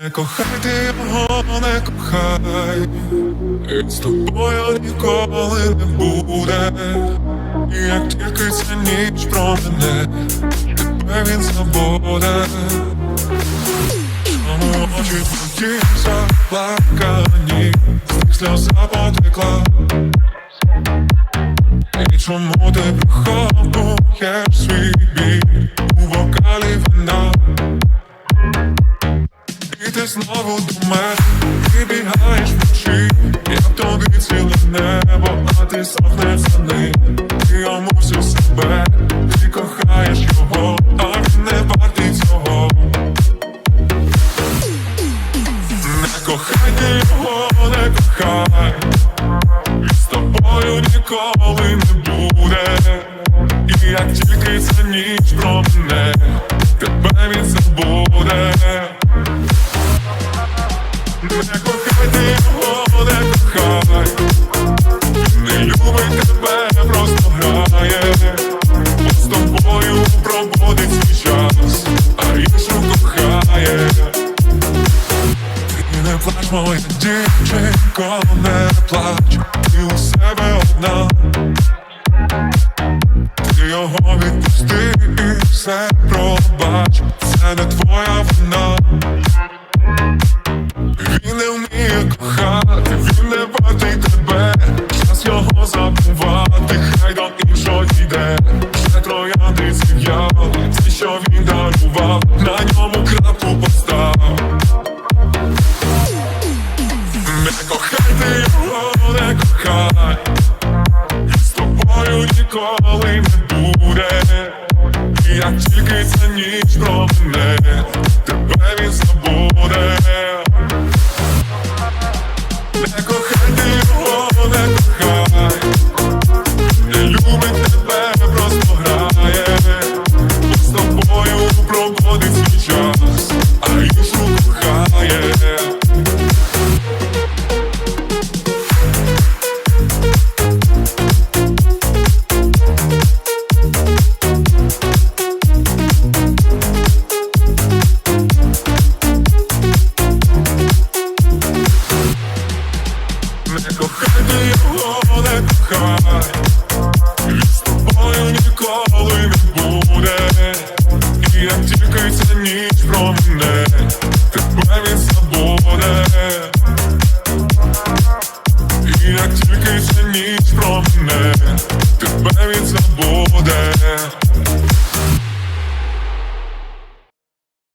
Не кохай ти його, не кохай, з тобою ніколи не буде. Як тільки ця ніч про мене, тебе він забуде. Чому очі твої заплакані, сльоза потекла. І чому ти приховуєш свій біль у вокалі вина? Ти знову до мене прибігаєш вночі, я тобі ціле небо, а ти сохнеш за ним. Ти йому себе, ти кохаєш його, а він не вартий цього. Не кохай ти його, не кохай, з тобою ніколи не буде. І як тільки ця ніч про мене, тебе він Не кохай ти його, не любить тебе, просто грає, Бо проводить свій час, а іншу кохає. Ти не плач, моя дівчинко, не плач, ти у себе одна. Ти його відпусти все пробач, це не твоя ця мене, тебе він забуде. від свободи